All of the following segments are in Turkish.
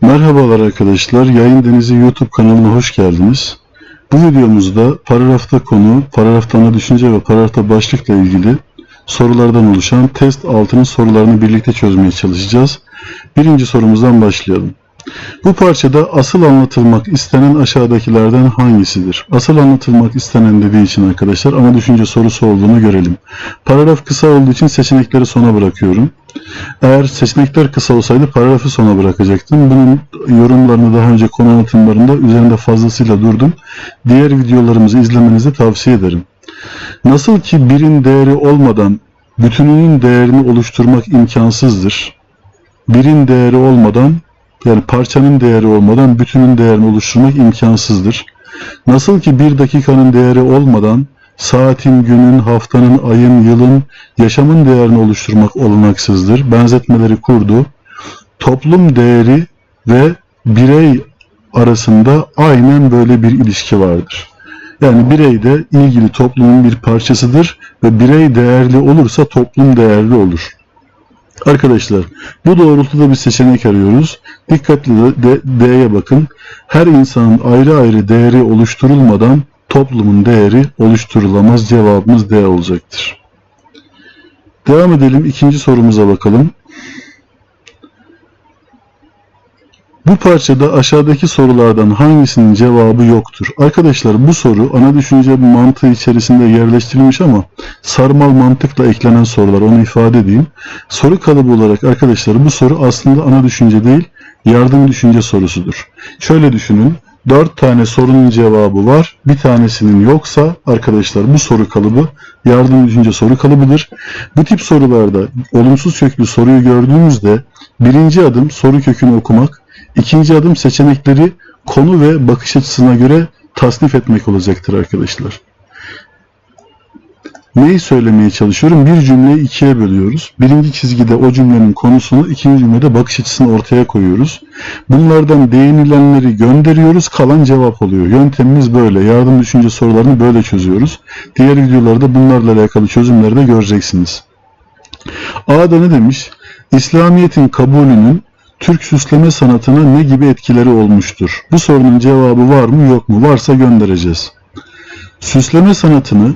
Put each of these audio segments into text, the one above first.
Merhabalar arkadaşlar, Yayın Denizi YouTube kanalına hoş geldiniz. Bu videomuzda paragrafta konu, paragrafta ana düşünce ve paragrafta başlıkla ilgili sorulardan oluşan test altının sorularını birlikte çözmeye çalışacağız. Birinci sorumuzdan başlayalım. Bu parçada asıl anlatılmak istenen aşağıdakilerden hangisidir? Asıl anlatılmak istenen dediği için arkadaşlar ana düşünce sorusu olduğunu görelim. Paragraf kısa olduğu için seçenekleri sona bırakıyorum. Eğer seçenekler kısa olsaydı paragrafı sona bırakacaktım. Bunun yorumlarını daha önce konu anlatımlarında üzerinde fazlasıyla durdum. Diğer videolarımızı izlemenizi tavsiye ederim. Nasıl ki birin değeri olmadan bütününün değerini oluşturmak imkansızdır. Birin değeri olmadan yani parçanın değeri olmadan bütünün değerini oluşturmak imkansızdır. Nasıl ki bir dakikanın değeri olmadan saatin, günün, haftanın, ayın, yılın, yaşamın değerini oluşturmak olanaksızdır. Benzetmeleri kurdu. Toplum değeri ve birey arasında aynen böyle bir ilişki vardır. Yani birey de ilgili toplumun bir parçasıdır ve birey değerli olursa toplum değerli olur. Arkadaşlar bu doğrultuda bir seçenek arıyoruz. Dikkatli de D'ye bakın. Her insanın ayrı ayrı değeri oluşturulmadan toplumun değeri oluşturulamaz. Cevabımız D olacaktır. Devam edelim. ikinci sorumuza bakalım. Bu parçada aşağıdaki sorulardan hangisinin cevabı yoktur? Arkadaşlar bu soru ana düşünce mantığı içerisinde yerleştirilmiş ama sarmal mantıkla eklenen sorular onu ifade edeyim. Soru kalıbı olarak arkadaşlar bu soru aslında ana düşünce değil yardım düşünce sorusudur. Şöyle düşünün. 4 tane sorunun cevabı var. Bir tanesinin yoksa arkadaşlar bu soru kalıbı yardım düşünce soru kalıbıdır. Bu tip sorularda olumsuz köklü soruyu gördüğümüzde birinci adım soru kökünü okumak, ikinci adım seçenekleri konu ve bakış açısına göre tasnif etmek olacaktır arkadaşlar. Neyi söylemeye çalışıyorum? Bir cümleyi ikiye bölüyoruz. Birinci çizgide o cümlenin konusunu, ikinci cümlede bakış açısını ortaya koyuyoruz. Bunlardan değinilenleri gönderiyoruz, kalan cevap oluyor. Yöntemimiz böyle. Yardım düşünce sorularını böyle çözüyoruz. Diğer videolarda bunlarla alakalı çözümleri de göreceksiniz. A'da ne demiş? İslamiyet'in kabulünün Türk süsleme sanatına ne gibi etkileri olmuştur? Bu sorunun cevabı var mı yok mu? Varsa göndereceğiz. Süsleme sanatını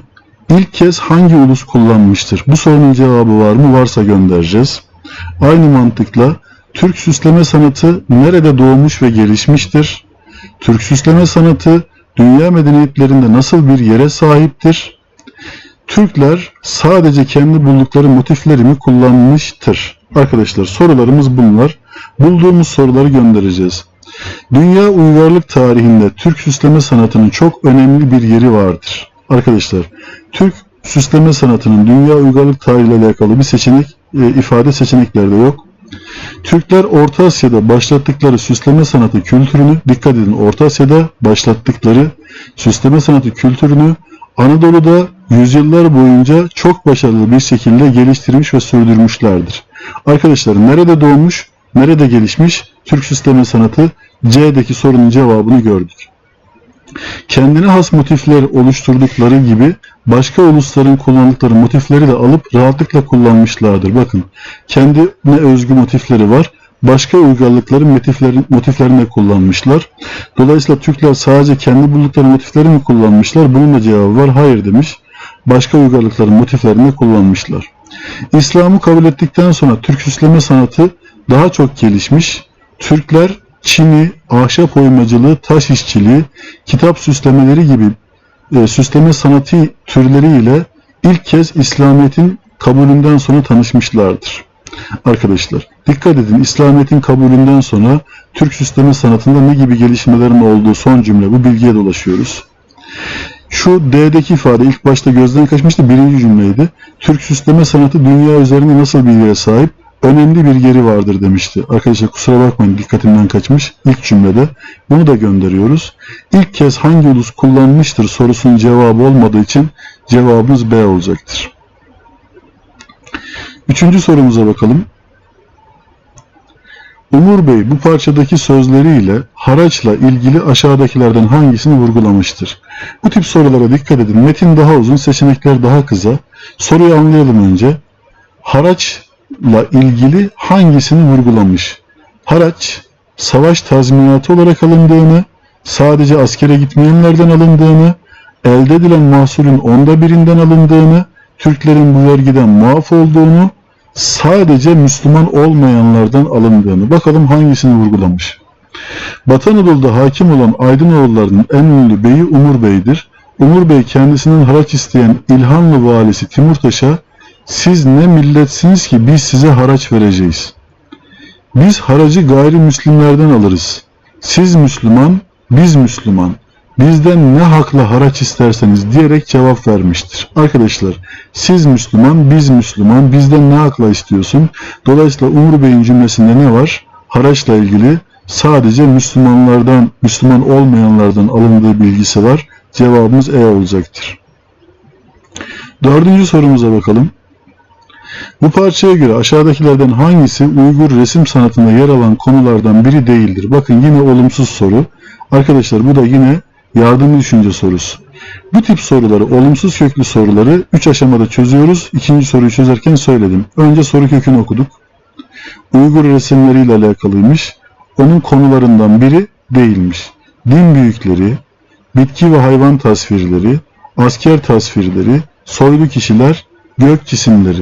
ilk kez hangi ulus kullanmıştır? Bu sorunun cevabı var mı? Varsa göndereceğiz. Aynı mantıkla Türk süsleme sanatı nerede doğmuş ve gelişmiştir? Türk süsleme sanatı dünya medeniyetlerinde nasıl bir yere sahiptir? Türkler sadece kendi buldukları motifleri mi kullanmıştır? Arkadaşlar sorularımız bunlar. Bulduğumuz soruları göndereceğiz. Dünya uygarlık tarihinde Türk süsleme sanatının çok önemli bir yeri vardır. Arkadaşlar Türk süsleme sanatının dünya uygarlık tarihiyle alakalı bir seçenek e, ifade seçeneklerde yok. Türkler Orta Asya'da başlattıkları süsleme sanatı kültürünü dikkat edin Orta Asya'da başlattıkları süsleme sanatı kültürünü Anadolu'da yüzyıllar boyunca çok başarılı bir şekilde geliştirmiş ve sürdürmüşlerdir. Arkadaşlar nerede doğmuş, nerede gelişmiş Türk süsleme sanatı C'deki sorunun cevabını gördük. Kendine has motifler oluşturdukları gibi başka ulusların kullandıkları motifleri de alıp rahatlıkla kullanmışlardır. Bakın kendine özgü motifleri var. Başka uygarlıkların motiflerini, motiflerini de kullanmışlar. Dolayısıyla Türkler sadece kendi buldukları motifleri mi kullanmışlar? Bunun da cevabı var. Hayır demiş. Başka uygarlıkların motiflerini de kullanmışlar. İslam'ı kabul ettikten sonra Türk süsleme sanatı daha çok gelişmiş. Türkler Çin'i, ahşap oymacılığı, taş işçiliği, kitap süslemeleri gibi e, süsleme sanatı türleriyle ilk kez İslamiyet'in kabulünden sonra tanışmışlardır. Arkadaşlar dikkat edin İslamiyet'in kabulünden sonra Türk süsleme sanatında ne gibi gelişmelerin olduğu son cümle bu bilgiye dolaşıyoruz. Şu D'deki ifade ilk başta gözden kaçmıştı birinci cümleydi. Türk süsleme sanatı dünya üzerinde nasıl yere sahip? Önemli bir yeri vardır demişti. Arkadaşlar kusura bakmayın dikkatimden kaçmış ilk cümlede. Bunu da gönderiyoruz. İlk kez hangi ulus kullanmıştır sorusunun cevabı olmadığı için cevabımız B olacaktır. Üçüncü sorumuza bakalım. Umur Bey bu parçadaki sözleriyle haraçla ilgili aşağıdakilerden hangisini vurgulamıştır? Bu tip sorulara dikkat edin. Metin daha uzun, seçenekler daha kısa. Soruyu anlayalım önce. Haraçla ilgili hangisini vurgulamış? Haraç savaş tazminatı olarak alındığını, sadece askere gitmeyenlerden alındığını, elde edilen mahsulün onda birinden alındığını, Türklerin bu vergiden muaf olduğunu, sadece Müslüman olmayanlardan alındığını. Bakalım hangisini vurgulamış. Batı Anadolu'da hakim olan Aydınoğullarının en ünlü beyi Umur Bey'dir. Umur Bey kendisinden haraç isteyen İlhanlı valisi Timurtaş'a siz ne milletsiniz ki biz size haraç vereceğiz. Biz haracı gayrimüslimlerden alırız. Siz Müslüman, biz Müslüman. Bizden ne hakla haraç isterseniz diyerek cevap vermiştir. Arkadaşlar siz Müslüman, biz Müslüman, bizden ne hakla istiyorsun? Dolayısıyla Umur Bey'in cümlesinde ne var? Haraçla ilgili sadece Müslümanlardan, Müslüman olmayanlardan alındığı bilgisi var. Cevabımız E olacaktır. Dördüncü sorumuza bakalım. Bu parçaya göre aşağıdakilerden hangisi Uygur resim sanatında yer alan konulardan biri değildir? Bakın yine olumsuz soru. Arkadaşlar bu da yine yardımcı düşünce sorusu. Bu tip soruları, olumsuz köklü soruları 3 aşamada çözüyoruz. İkinci soruyu çözerken söyledim. Önce soru kökünü okuduk. Uygur resimleriyle alakalıymış. Onun konularından biri değilmiş. Din büyükleri, bitki ve hayvan tasvirleri, asker tasvirleri, soylu kişiler, gök cisimleri.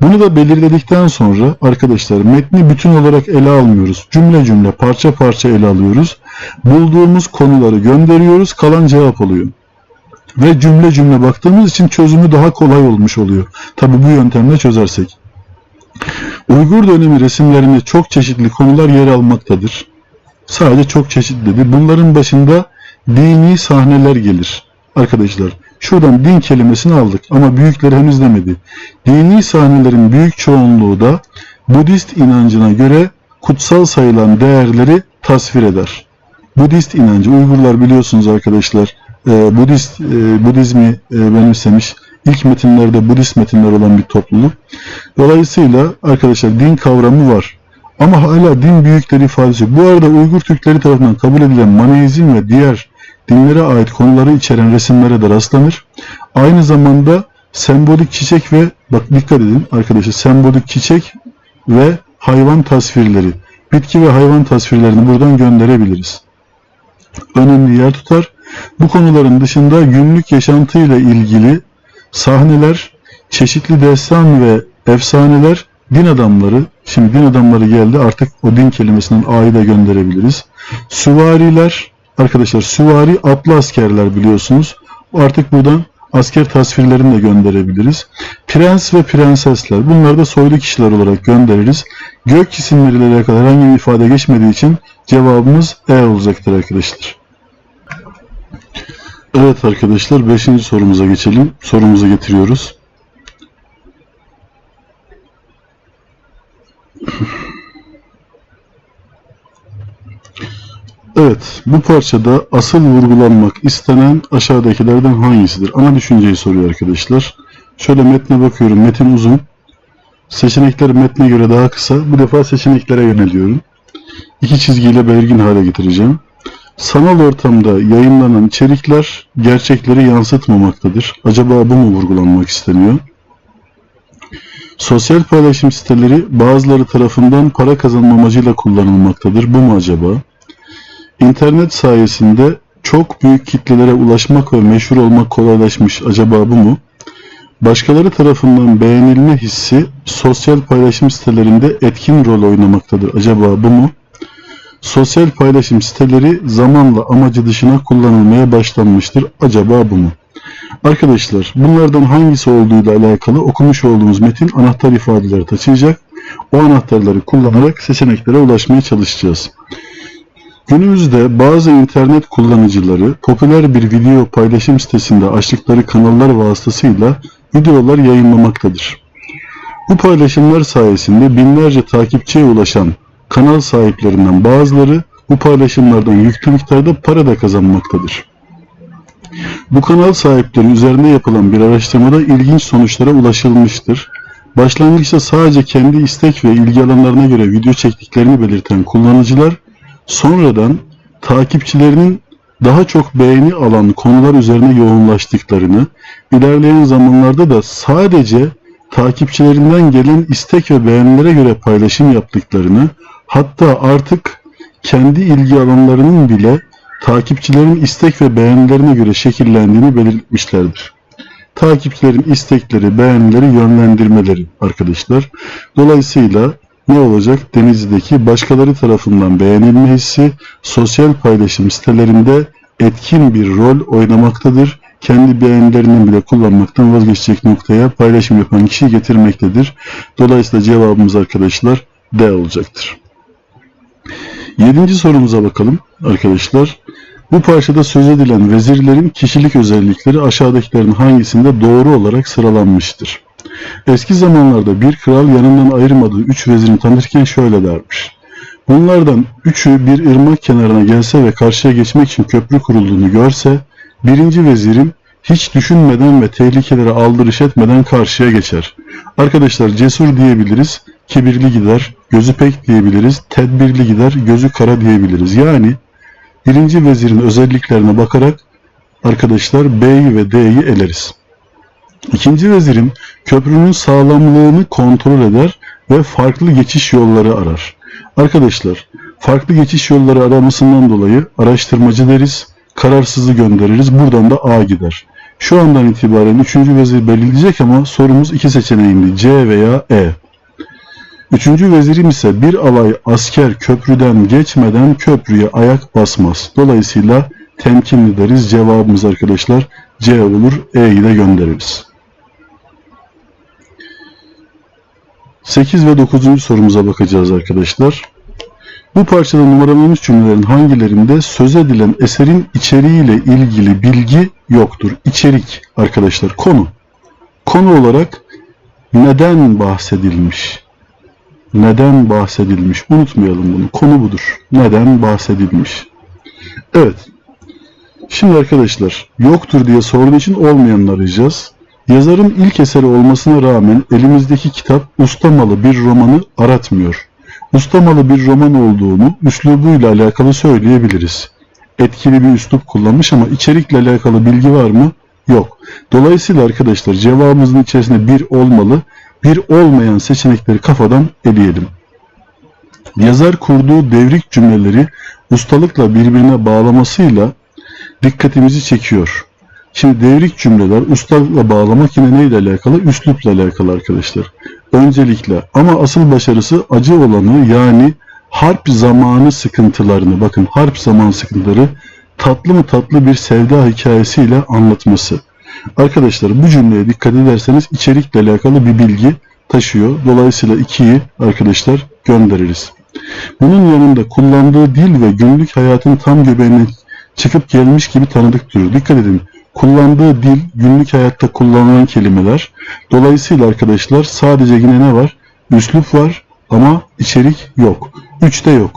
Bunu da belirledikten sonra arkadaşlar metni bütün olarak ele almıyoruz. Cümle cümle, parça parça ele alıyoruz. Bulduğumuz konuları gönderiyoruz, kalan cevap oluyor. Ve cümle cümle baktığımız için çözümü daha kolay olmuş oluyor. Tabi bu yöntemle çözersek. Uygur dönemi resimlerinde çok çeşitli konular yer almaktadır. Sadece çok çeşitlidir. Bunların başında dini sahneler gelir. Arkadaşlar şuradan din kelimesini aldık ama büyükleri henüz demedi. Dini sahnelerin büyük çoğunluğu da Budist inancına göre kutsal sayılan değerleri tasvir eder. Budist inancı, Uygurlar biliyorsunuz arkadaşlar, e, Budist e, Budizmi e, benimsemiş. İlk metinlerde Budist metinler olan bir topluluk. Dolayısıyla arkadaşlar din kavramı var. Ama hala din büyükleri ifadesi. Bu arada Uygur Türkleri tarafından kabul edilen Maneizm ve diğer dinlere ait konuları içeren resimlere de rastlanır. Aynı zamanda sembolik çiçek ve bak dikkat edin arkadaşlar sembolik çiçek ve hayvan tasvirleri, bitki ve hayvan tasvirlerini buradan gönderebiliriz. Önemli yer tutar. Bu konuların dışında günlük yaşantıyla ilgili sahneler, çeşitli destan ve efsaneler, din adamları, şimdi din adamları geldi artık o din kelimesinden A'yı da gönderebiliriz. Süvariler, arkadaşlar süvari atlı askerler biliyorsunuz. Artık buradan asker tasvirlerini de gönderebiliriz. Prens ve prensesler, bunları da soylu kişiler olarak göndeririz. Gök cisimleriyle alakalı herhangi bir ifade geçmediği için cevabımız E olacaktır arkadaşlar. Evet arkadaşlar 5. sorumuza geçelim. Sorumuzu getiriyoruz. Evet, bu parçada asıl vurgulanmak istenen aşağıdakilerden hangisidir? Ana düşünceyi soruyor arkadaşlar. Şöyle metne bakıyorum. Metin uzun. Seçenekler metne göre daha kısa. Bu defa seçeneklere yöneliyorum. İki çizgiyle belirgin hale getireceğim. Sanal ortamda yayınlanan içerikler gerçekleri yansıtmamaktadır. Acaba bu mu vurgulanmak isteniyor? Sosyal paylaşım siteleri bazıları tarafından para kazanma amacıyla kullanılmaktadır. Bu mu acaba? İnternet sayesinde çok büyük kitlelere ulaşmak ve meşhur olmak kolaylaşmış. Acaba bu mu? Başkaları tarafından beğenilme hissi sosyal paylaşım sitelerinde etkin rol oynamaktadır. Acaba bu mu? Sosyal paylaşım siteleri zamanla amacı dışına kullanılmaya başlanmıştır. Acaba bu mu? Arkadaşlar bunlardan hangisi olduğuyla alakalı okumuş olduğumuz metin anahtar ifadeleri taşıyacak. O anahtarları kullanarak seçeneklere ulaşmaya çalışacağız. Günümüzde bazı internet kullanıcıları popüler bir video paylaşım sitesinde açtıkları kanallar vasıtasıyla videolar yayınlamaktadır. Bu paylaşımlar sayesinde binlerce takipçiye ulaşan kanal sahiplerinden bazıları bu paylaşımlardan yüklü miktarda para da kazanmaktadır. Bu kanal sahipleri üzerinde yapılan bir araştırmada ilginç sonuçlara ulaşılmıştır. Başlangıçta sadece kendi istek ve ilgi alanlarına göre video çektiklerini belirten kullanıcılar sonradan takipçilerinin daha çok beğeni alan konular üzerine yoğunlaştıklarını, ilerleyen zamanlarda da sadece takipçilerinden gelen istek ve beğenilere göre paylaşım yaptıklarını, hatta artık kendi ilgi alanlarının bile takipçilerin istek ve beğenilerine göre şekillendiğini belirtmişlerdir. Takipçilerin istekleri, beğenileri, yönlendirmeleri arkadaşlar. Dolayısıyla ne olacak? Denizli'deki başkaları tarafından beğenilme hissi sosyal paylaşım sitelerinde etkin bir rol oynamaktadır. Kendi beğenilerini bile kullanmaktan vazgeçecek noktaya paylaşım yapan kişiyi getirmektedir. Dolayısıyla cevabımız arkadaşlar D olacaktır. Yedinci sorumuza bakalım arkadaşlar. Bu parçada söz edilen vezirlerin kişilik özellikleri aşağıdakilerin hangisinde doğru olarak sıralanmıştır? Eski zamanlarda bir kral yanından ayırmadığı üç vezirini tanırken şöyle dermiş. Bunlardan üçü bir ırmak kenarına gelse ve karşıya geçmek için köprü kurulduğunu görse, birinci vezirim hiç düşünmeden ve tehlikelere aldırış etmeden karşıya geçer. Arkadaşlar cesur diyebiliriz, kibirli gider, gözü pek diyebiliriz, tedbirli gider, gözü kara diyebiliriz. Yani birinci vezirin özelliklerine bakarak arkadaşlar B'yi ve D'yi eleriz. İkinci vezirim köprünün sağlamlığını kontrol eder ve farklı geçiş yolları arar. Arkadaşlar farklı geçiş yolları aramasından dolayı araştırmacı deriz, kararsızı göndeririz. Buradan da A gider. Şu andan itibaren üçüncü vezir belirleyecek ama sorumuz iki seçeneğinde C veya E. Üçüncü vezirim ise bir alay asker köprüden geçmeden köprüye ayak basmaz. Dolayısıyla temkinli deriz. Cevabımız arkadaşlar C olur. E'yi de göndeririz. 8 ve 9. sorumuza bakacağız arkadaşlar. Bu parçada numaralanmış cümlelerin hangilerinde söz edilen eserin içeriğiyle ilgili bilgi yoktur? İçerik arkadaşlar konu. Konu olarak neden bahsedilmiş? Neden bahsedilmiş? Unutmayalım bunu. Konu budur. Neden bahsedilmiş? Evet. Şimdi arkadaşlar yoktur diye sorduğu için olmayanları arayacağız. Yazarın ilk eseri olmasına rağmen elimizdeki kitap ustamalı bir romanı aratmıyor. Ustamalı bir roman olduğunu üslubuyla alakalı söyleyebiliriz. Etkili bir üslup kullanmış ama içerikle alakalı bilgi var mı? Yok. Dolayısıyla arkadaşlar cevabımızın içerisinde bir olmalı. Bir olmayan seçenekleri kafadan eleyelim. Yazar kurduğu devrik cümleleri ustalıkla birbirine bağlamasıyla dikkatimizi çekiyor. Şimdi devrik cümleler ustalıkla bağlamak yine neyle alakalı? Üslupla alakalı arkadaşlar. Öncelikle ama asıl başarısı acı olanı yani harp zamanı sıkıntılarını bakın harp zaman sıkıntıları tatlı mı tatlı bir sevda hikayesiyle anlatması. Arkadaşlar bu cümleye dikkat ederseniz içerikle alakalı bir bilgi taşıyor. Dolayısıyla 2'yi arkadaşlar göndeririz. Bunun yanında kullandığı dil ve günlük hayatın tam göbeğine çıkıp gelmiş gibi tanıdık duruyor. Dikkat edin kullandığı dil günlük hayatta kullanılan kelimeler. Dolayısıyla arkadaşlar sadece yine ne var? Üslup var ama içerik yok. 3'te yok.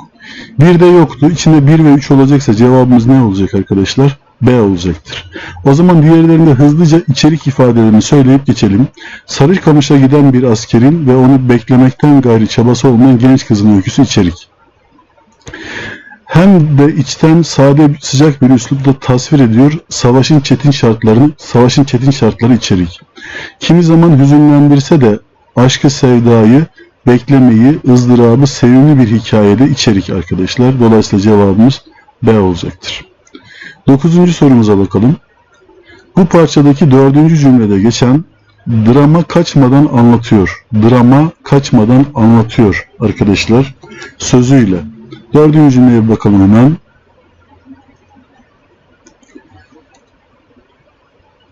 1'de yoktu. İçinde 1 ve 3 olacaksa cevabımız ne olacak arkadaşlar? B olacaktır. O zaman diğerlerinde hızlıca içerik ifadelerini söyleyip geçelim. Sarıkamış'a giden bir askerin ve onu beklemekten gayri çabası olmayan genç kızın öyküsü içerik hem de içten sade sıcak bir üslupla tasvir ediyor savaşın çetin şartlarını, savaşın çetin şartları içerik. Kimi zaman hüzünlendirse de aşkı sevdayı, beklemeyi, ızdırabı sevimli bir hikayede içerik arkadaşlar. Dolayısıyla cevabımız B olacaktır. Dokuzuncu sorumuza bakalım. Bu parçadaki dördüncü cümlede geçen drama kaçmadan anlatıyor. Drama kaçmadan anlatıyor arkadaşlar sözüyle. Dördüncü cümleye bakalım hemen.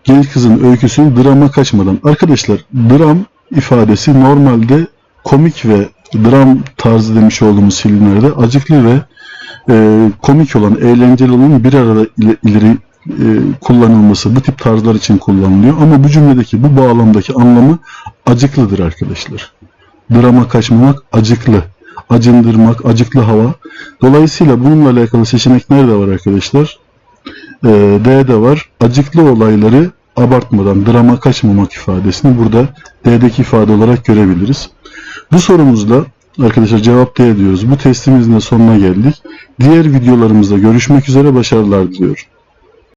Genç kızın öyküsünün drama kaçmadan. Arkadaşlar dram ifadesi normalde komik ve dram tarzı demiş olduğumuz filmlerde acıklı ve e, komik olan, eğlenceli olan bir arada ileri e, kullanılması bu tip tarzlar için kullanılıyor. Ama bu cümledeki bu bağlamdaki anlamı acıklıdır arkadaşlar. Drama kaçmamak acıklı acındırmak, acıklı hava. Dolayısıyla bununla alakalı seçenekler de var arkadaşlar. Ee, D'de var. Acıklı olayları abartmadan, drama kaçmamak ifadesini burada D'deki ifade olarak görebiliriz. Bu sorumuzla arkadaşlar cevap D diyoruz. Bu testimizin de sonuna geldik. Diğer videolarımızda görüşmek üzere başarılar diliyorum.